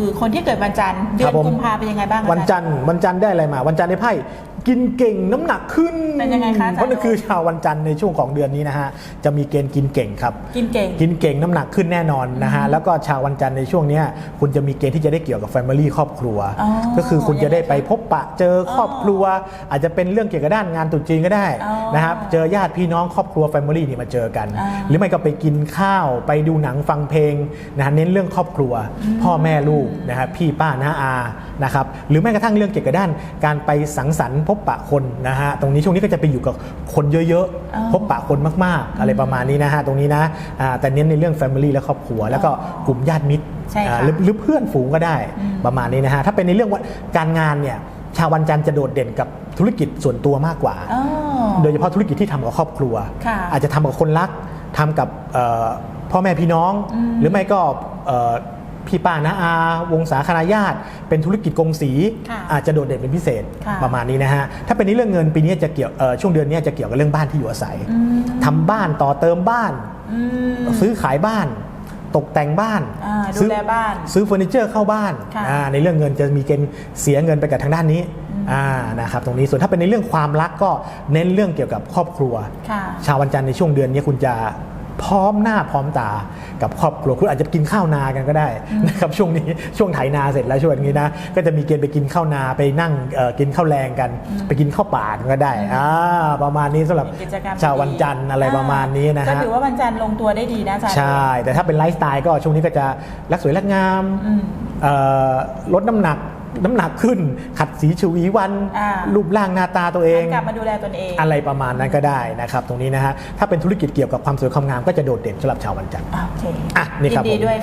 คือคนที่เกิดวันจันทร์เดือครันบผมกุมภาเป็นยังไงบ้างวันจันทร์วันจันทร์ได้อะไรมา วันจันทร์ในไพ่กินเก่งน้ำหนักขึ้นเป็นยังไงคะอาจารย์เพราะนั่นคือชาววันจันทร์ในช่วงของเดือนนี้นะฮะจะมีเกณฑ์กินเก่งครับ กินเก่งกินเก่งน้ำหนักขึ้นแน่นอนนะฮะแล้วก็ชาววันจันทร์ในช่วงเนี้ยคุณจะมีเกณฑ์ที่จะได้เกี่ยวกับ Family ครอบครัวอ๋อก็คือคุณจะได้ไปยังไงคะพบปะเจอครอบครัว อาจจะเป็นเรื่องเกี่ยวกับด้านงานตรุษจีนก็ได้อ๋อนะครับเจอญาติพี่น้องครอบครัว Family นี่มาเจอกันอ่าหรือไม่ก็ไปกินข้าวไปดูหนังฟังเพลงนะฮะเน้นเรื่องครอบครัว พ่อแม่ลูกนะครับพี่ป้าน้าอานะครับหรือแม้กระทั่งเรื่องเกี่ยวกับด้าน การไปสังสรรค์พบปะคนนะฮะตรงนี้ช่วงนี้ก็จะไปอยู่กับคนเยอะอ๋อๆพบปะคนมากๆ อะไรประมาณนี้นะฮะตรงนี้นะอ่าแต่เน้นในเรื่อง Family และครอบครัว แล้วก็กลุ่มญาติมิตรใช่ค่ะอ่าหรือหรือเพื่อนฝูงก็ได้อืมประมาณนี้นะฮะถ้าเป็นในเรื่องว่าการงานเนี่ยชาววันจันทร์จะโดดเด่นกับธุรกิจส่วนตัวมากกว่าอ๋อโดยเฉพาะธุรกิจที่ทำกับครอบครัวค่ะอาจจะทำกับคนรักทำกับเอ่อพ่อแม่พี่น้องอืมหรือไม่ก็เอ่อ พี่ป้านะอาวงศาคณาญาติ เป็นธุรกิจกงสีค่ะอาจจะโดดเด่นเป็นพิเศษค่ะประมาณนี้นะฮะถ้าเป็นในเรื่องเงินปีนี้จะเกี่ยวเอ่อช่วงเดือนนี้จะเกี่ยวกับเรื่องบ้านที่อยู่อาศัยอืมทำบ้านต่อเติมบ้านอืมซื้อขายบ้าน ตกแต่งบ้านอ่าดูซื้อแลบ้าน ซื้อเฟอร์นิเจอร์เข้าบ้านค่ะอ่าในเรื่องเงินจะมีเกณฑ์เสียเงินไปกับทางด้านนี้อ่านะครับตรงนี้ส่วนถ้าเป็นในเรื่องความรักก็เน้นเรื่องเกี่ยวกับครอบครัวค่ะชาววันจันทร์ในช่วงเดือนนี้คุณจะ พร้อมหน้าพร้อมตากับครอบครัวคุณอาจจะกินข้าวนากันก็ได้นะครับช่วงนี้ช่วงไถนาเสร็จแล้วช่วงนี้นะก็จะมีเกณฑ์ไปกินข้าวนาไปนั่งเอ่อกินข้าวแรงกัน ไปกินข้าวป่ากันก็ได้อ่าประมาณนี้สำหรับเป็นกิจกรรมชาววันจันทร์อะไรประมาณนี้นะก็ฮะถือว่าวันจันทร์ลงตัวได้ดีนะอาจารย์ใช่ แต่ถ้าเป็นไลฟ์สไตล์ก็ช่วงนี้ก็จะรักสวยรักงามอืมเอ่อลดน้ำหนัก น้ำหนักขึ้น ขัดสีฉวีวัน อ่ารูปร่างหน้าตาตัวเอง กลับมาดูแลตนเองอะไรประมาณนั้นก็ได้นะครับ ตรงนี้นะฮะถ้าเป็นธุรกิจเกี่ยวกับความสวยความงามก็จะโดดเด่นสำหรับชาววันจันทร์อะโอเคอะนี่ครับยินดีผม ด้วยค่ะ